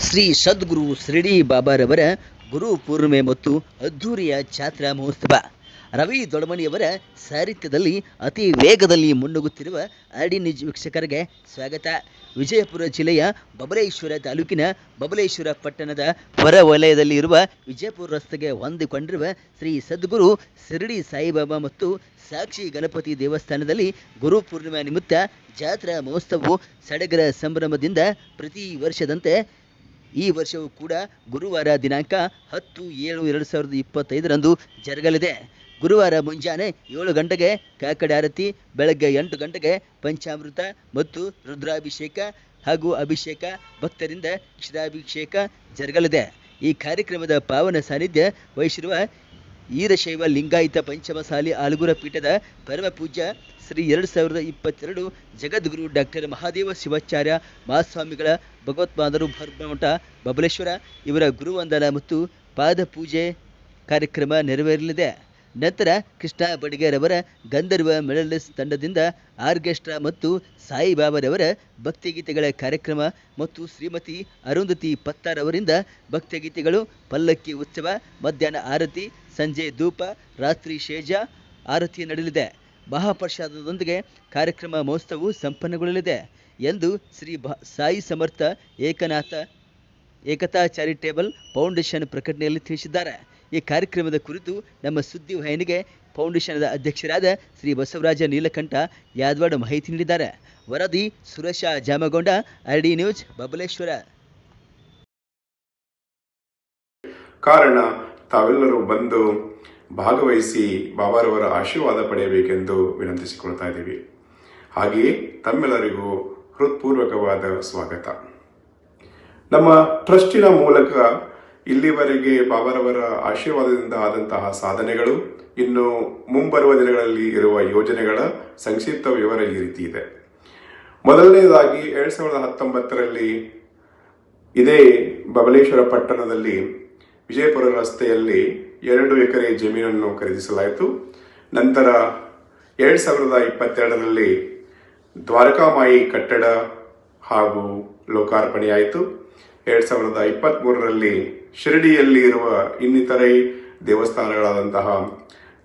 ಶ್ರೀ ಸದ್ಗುರು ಶಿರಡಿ ಬಾಬಾರವರ ಗುರು ಪೂರ್ಣಿಮೆ ಮತ್ತು ಅದ್ಧೂರಿಯ ಜಾತ್ರಾ ಮಹೋತ್ಸವ. ರವಿ ದೊಡಮನಿಯವರ ಸಾಹಿತ್ಯದಲ್ಲಿ ಅತಿ ವೇಗದಲ್ಲಿ ಮುನ್ನುಗ್ಗುತ್ತಿರುವ ಆರ್ಡಿ ನಿಜ್ ವೀಕ್ಷಕರಿಗೆ ಸ್ವಾಗತ. ವಿಜಯಪುರ ಜಿಲ್ಲೆಯ ಬಬಲೇಶ್ವರ ತಾಲೂಕಿನ ಬಬಲೇಶ್ವರ ಪಟ್ಟಣದ ಹೊರ ವಲಯದಲ್ಲಿ ಇರುವ ವಿಜಯಪುರ ರಸ್ತೆಗೆ ಹೊಂದಿಕೊಂಡಿರುವ ಶ್ರೀ ಸದ್ಗುರು ಶಿರಡಿ ಸಾಯಿಬಾಬಾ ಮತ್ತು ಸಾಕ್ಷಿ ಗಣಪತಿ ದೇವಸ್ಥಾನದಲ್ಲಿ ಗುರು ಪೂರ್ಣಿಮಾ ನಿಮಿತ್ತ ಜಾತ್ರಾ ಮಹೋತ್ಸವವು ಸಡಗರ ಸಂಭ್ರಮದಿಂದ ಪ್ರತಿ ವರ್ಷದಂತೆ ಈ ವರ್ಷವೂ ಕೂಡ ಗುರುವಾರ ದಿನಾಂಕ ಹತ್ತು ಏಳು ಎರಡು ಸಾವಿರದ ಇಪ್ಪತ್ತೈದರಂದು ಜರುಗಲಿದೆ. ಗುರುವಾರ ಮುಂಜಾನೆ ಏಳು ಗಂಟೆಗೆ ಕಾಕಡ ಆರತಿ, ಬೆಳಗ್ಗೆ ಎಂಟು ಗಂಟೆಗೆ ಪಂಚಾಮೃತ ಮತ್ತು ರುದ್ರಾಭಿಷೇಕ ಹಾಗೂ ಅಭಿಷೇಕ. ಭಕ್ತರಿಂದ ಕ್ಷೀರಾಭಿಷೇಕ ಜರುಗಲಿದೆ. ಈ ಕಾರ್ಯಕ್ರಮದ ಪಾವನ ಸಾನ್ನಿಧ್ಯ ವಹಿಸಿರುವ ಈರಶೈವ ಲಿಂಗಾಯತ ಪಂಚಮಸಾಲಿ ಆಲಗುರ ಪೀಠದ ಪರಮ ಪೂಜ್ಯ ಶ್ರೀ ಎರಡು ಸಾವಿರದ ಇಪ್ಪತ್ತೆರಡು ಜಗದ್ಗುರು ಡಾಕ್ಟರ್ ಮಹಾದೇವ ಶಿವಾಚಾರ್ಯ ಮಹಾಸ್ವಾಮಿಗಳ ಭಗವತ್ಪಾದರು ಭರ್ಮಮಠ ಬಬಲೇಶ್ವರ ಇವರ ಗುರುವಂದನ ಮತ್ತು ಪಾದ ಪೂಜೆ ಕಾರ್ಯಕ್ರಮ ನೆರವೇರಲಿದೆ. ನಂತರ ಕೃಷ್ಣ ಬಡಿಗೇರವರ ಗಂಧರ್ವ ಮೆಡಲಿಸ್ ತಂಡದಿಂದ ಆರ್ಕೆಸ್ಟ್ರಾ ಮತ್ತು ಸಾಯಿಬಾಬಾರವರ ಭಕ್ತಿಗೀತೆಗಳ ಕಾರ್ಯಕ್ರಮ ಮತ್ತು ಶ್ರೀಮತಿ ಅರುಂಧತಿ ಪತ್ತಾರ್ ಅವರಿಂದ ಭಕ್ತಿಗೀತೆಗಳು ಪಲ್ಲಕ್ಕಿ ಉತ್ಸವ, ಮಧ್ಯಾಹ್ನ ಆರತಿ, ಸಂಜೆ ಧೂಪ, ರಾತ್ರಿ ಶೇಜ ಆರತಿ ನಡೆಯಲಿದೆ. ಮಹಾಪ್ರಸಾದದೊಂದಿಗೆ ಕಾರ್ಯಕ್ರಮ ಮಹೋತ್ಸವವು ಸಂಪನ್ನಗೊಳ್ಳಲಿದೆ ಎಂದು ಶ್ರೀ ಸಾಯಿ ಸಮರ್ಥ ಏಕನಾಥ ಏಕತಾ ಚಾರಿಟೇಬಲ್ ಫೌಂಡೇಶನ್ ಪ್ರಕಟಣೆಯಲ್ಲಿ ತಿಳಿಸಿದ್ದಾರೆ. ಈ ಕಾರ್ಯಕ್ರಮದ ಕುರಿತು ನಮ್ಮ ಸುದ್ದಿ ವಾಹಿನಿಗೆ ಫೌಂಡೇಶನ್ದ ಅಧ್ಯಕ್ಷರಾದ ಶ್ರೀ ಬಸವರಾಜ ನೀಲಕಂಠ ಯಾದವಾಡ ಮಾಹಿತಿ ನೀಡಿದ್ದಾರೆ. ವರದಿ Suresh Jamagond R D news, Babaleshwar. ಕಾರಣ, ತಾವೆಲ್ಲರೂ ಬಂದು ಭಾಗವಹಿಸಿ ಬಾಬಾರವರ ಆಶೀರ್ವಾದ ಪಡೆಯಬೇಕೆಂದು ವಿನಂತಿಸಿಕೊಳ್ತಾ ಇದ್ದೀವಿ. ಹಾಗೆಯೇ ತಮ್ಮೆಲ್ಲರಿಗೂ ಹೃತ್ಪೂರ್ವಕವಾದ ಸ್ವಾಗತ. ನಮ್ಮ ಟ್ರಸ್ಟಿನ ಮೂಲಕ ಇಲ್ಲಿವರೆಗೆ ಬಾಬಾರವರ ಆಶೀರ್ವಾದದಿಂದ ಆದಂತಹ ಸಾಧನೆಗಳು ಇನ್ನು ಮುಂಬರುವ ದಿನಗಳಲ್ಲಿ ಇರುವ ಯೋಜನೆಗಳ ಸಂಕ್ಷಿಪ್ತ ವಿವರ ಈ ರೀತಿ ಇದೆ. ಮೊದಲನೇದಾಗಿ ಎರಡ್ ಸಾವಿರದ ಹತ್ತೊಂಬತ್ತರಲ್ಲಿ ಇದೇ ಬಬಲೇಶ್ವರ ಪಟ್ಟಣದಲ್ಲಿ ವಿಜಯಪುರ ರಸ್ತೆಯಲ್ಲಿ ಎರಡು ಎಕರೆ ಜಮೀನನ್ನು ಖರೀದಿಸಲಾಯಿತು. ನಂತರ ಎರಡು ಸಾವಿರದ ಇಪ್ಪತ್ತೆರಡರಲ್ಲಿ ದ್ವಾರಕಾಮಾಯಿ ಕಟ್ಟಡ ಹಾಗೂ ಲೋಕಾರ್ಪಣೆಯಾಯಿತು. ಎರಡು ಸಾವಿರದ ಇಪ್ಪತ್ತ್ಮೂರರಲ್ಲಿ ಶಿರಡಿಯಲ್ಲಿ ಇರುವ ಇನ್ನಿತರೆ ದೇವಸ್ಥಾನಗಳಾದಂತಹ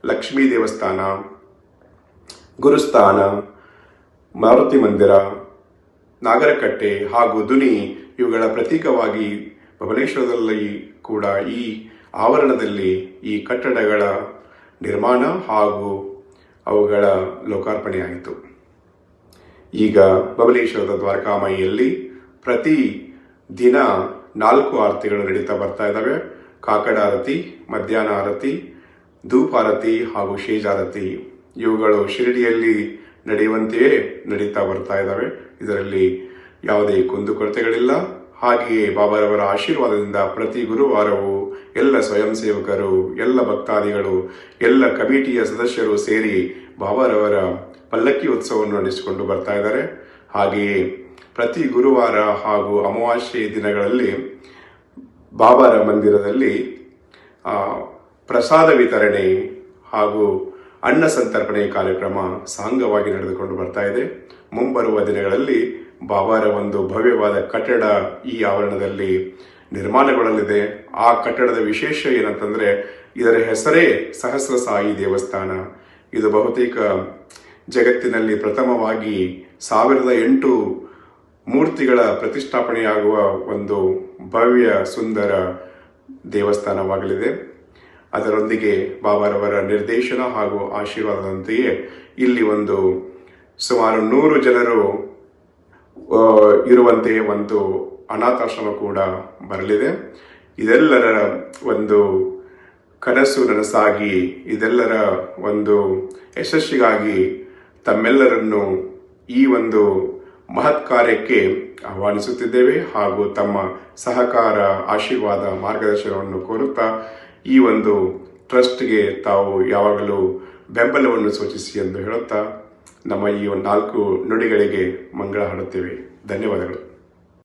ಲಕ್ಷ್ಮೀ ದೇವಸ್ಥಾನ, ಗುರುಸ್ಥಾನ, ಮಾರುತಿ ಮಂದಿರ, ನಾಗರಕಟ್ಟೆ ಹಾಗೂ ದುನಿ ಇವುಗಳ ಪ್ರತೀಕವಾಗಿ ಭುವನೇಶ್ವರದಲ್ಲಿ ಕೂಡ ಈ ಆವರಣದಲ್ಲಿ ಈ ಕಟ್ಟಡಗಳ ನಿರ್ಮಾಣ ಹಾಗೂ ಅವುಗಳ ಲೋಕಾರ್ಪಣೆಯಾಯಿತು. ಈಗ ಬಬಲೇಶ್ವರದ ದ್ವಾರಕಾಮಯಿಯಲ್ಲಿ ಪ್ರತಿ ದಿನ ನಾಲ್ಕು ಆರತಿಗಳು ನಡೀತಾ ಬರ್ತಾ ಇದ್ದಾವೆ. ಕಾಕಡ ಆರತಿ, ಮಧ್ಯಾಹ್ನ ಆರತಿ ಧೂಪಾರತಿ ಹಾಗೂ ಶೇಜಾರತಿ ಇವುಗಳು ಶಿರಡಿಯಲ್ಲಿ ನಡೆಯುವಂತೆಯೇ ನಡೀತಾ ಬರ್ತಾ ಇದ್ದಾವೆ. ಇದರಲ್ಲಿ ಯಾವುದೇ ಕುಂದುಕೊರತೆಗಳಿಲ್ಲ. ಹಾಗೆಯೇ ಬಾಬಾರವರ ಆಶೀರ್ವಾದದಿಂದ ಪ್ರತಿ ಗುರುವಾರವೂ ಎಲ್ಲ ಸ್ವಯಂ ಸೇವಕರು, ಎಲ್ಲ ಭಕ್ತಾದಿಗಳು, ಎಲ್ಲ ಕಮಿಟಿಯ ಸದಸ್ಯರು ಸೇರಿ ಬಾಬಾರವರ ಪಲ್ಲಕ್ಕಿ ಉತ್ಸವವನ್ನು ನಡೆಸಿಕೊಂಡು ಬರ್ತಾ ಇದ್ದಾರೆ. ಹಾಗೆಯೇ ಪ್ರತಿ ಗುರುವಾರ ಹಾಗೂ ಅಮಾವಾಸ್ಯೆ ದಿನಗಳಲ್ಲಿ ಬಾಬಾರ ಮಂದಿರದಲ್ಲಿ ಪ್ರಸಾದ ವಿತರಣೆ ಹಾಗೂ ಅನ್ನ ಸಂತರ್ಪಣೆ ಕಾರ್ಯಕ್ರಮ ಸಾಂಗವಾಗಿ ನಡೆದುಕೊಂಡು ಬರ್ತಾ ಇದೆ. ಮುಂಬರುವ ದಿನಗಳಲ್ಲಿ ಬಾಬಾರ ಒಂದು ಭವ್ಯವಾದ ಕಟ್ಟಡ ಈ ಆವರಣದಲ್ಲಿ ನಿರ್ಮಾಣಗೊಳ್ಳಲಿದೆ. ಆ ಕಟ್ಟಡದ ವಿಶೇಷ ಏನಂತಂದ್ರೆ, ಇದರ ಹೆಸರೇ ಸಹಸ್ರ ಸಾಯಿ ದೇವಸ್ಥಾನ. ಇದು ಬಹುತೇಕ ಜಗತ್ತಿನಲ್ಲಿ ಪ್ರಥಮವಾಗಿ ಸಾವಿರದ ಎಂಟು ಮೂರ್ತಿಗಳ ಪ್ರತಿಷ್ಠಾಪನೆಯಾಗುವ ಒಂದು ಭವ್ಯ ಸುಂದರ ದೇವಸ್ಥಾನವಾಗಲಿದೆ. ಅದರೊಂದಿಗೆ ಬಾಬಾರವರ ನಿರ್ದೇಶನ ಹಾಗೂ ಆಶೀರ್ವಾದದಂತೆಯೇ ಇಲ್ಲಿ ಒಂದು ಸುಮಾರು ನೂರು ಜನರು ಇರುವಂತೆಯೇ ಇರುವಂತೆ ಒಂದು ಅನಾಥಾಶ್ರಮ ಕೂಡ ಬರಲಿದೆ. ಇದೆಲ್ಲರ ಒಂದು ಕನಸು ನನಸಾಗಿ, ಇದೆಲ್ಲರ ಒಂದು ಯಶಸ್ಸಿಗಾಗಿ ತಮ್ಮೆಲ್ಲರನ್ನು ಈ ಒಂದು ಮಹತ್ ಕಾರ್ಯಕ್ಕೆ ಆಹ್ವಾನಿಸುತ್ತಿದ್ದೇವೆ ಹಾಗೂ ತಮ್ಮ ಸಹಕಾರ, ಆಶೀರ್ವಾದ, ಮಾರ್ಗದರ್ಶನವನ್ನು ಕೋರುತ್ತಾ ಈ ಒಂದು ಟ್ರಸ್ಟ್ಗೆ ತಾವು ಯಾವಾಗಲೂ ಬೆಂಬಲವನ್ನು ಸೂಚಿಸಿ ಎಂದು ಹೇಳುತ್ತಾ ನಮ್ಮ ಈ ಒಂದು ನಾಲ್ಕು ನುಡಿಗಳಿಗೆ ಮಂಗಳ ಹಾಡುತ್ತೇವೆ. ಧನ್ಯವಾದಗಳು.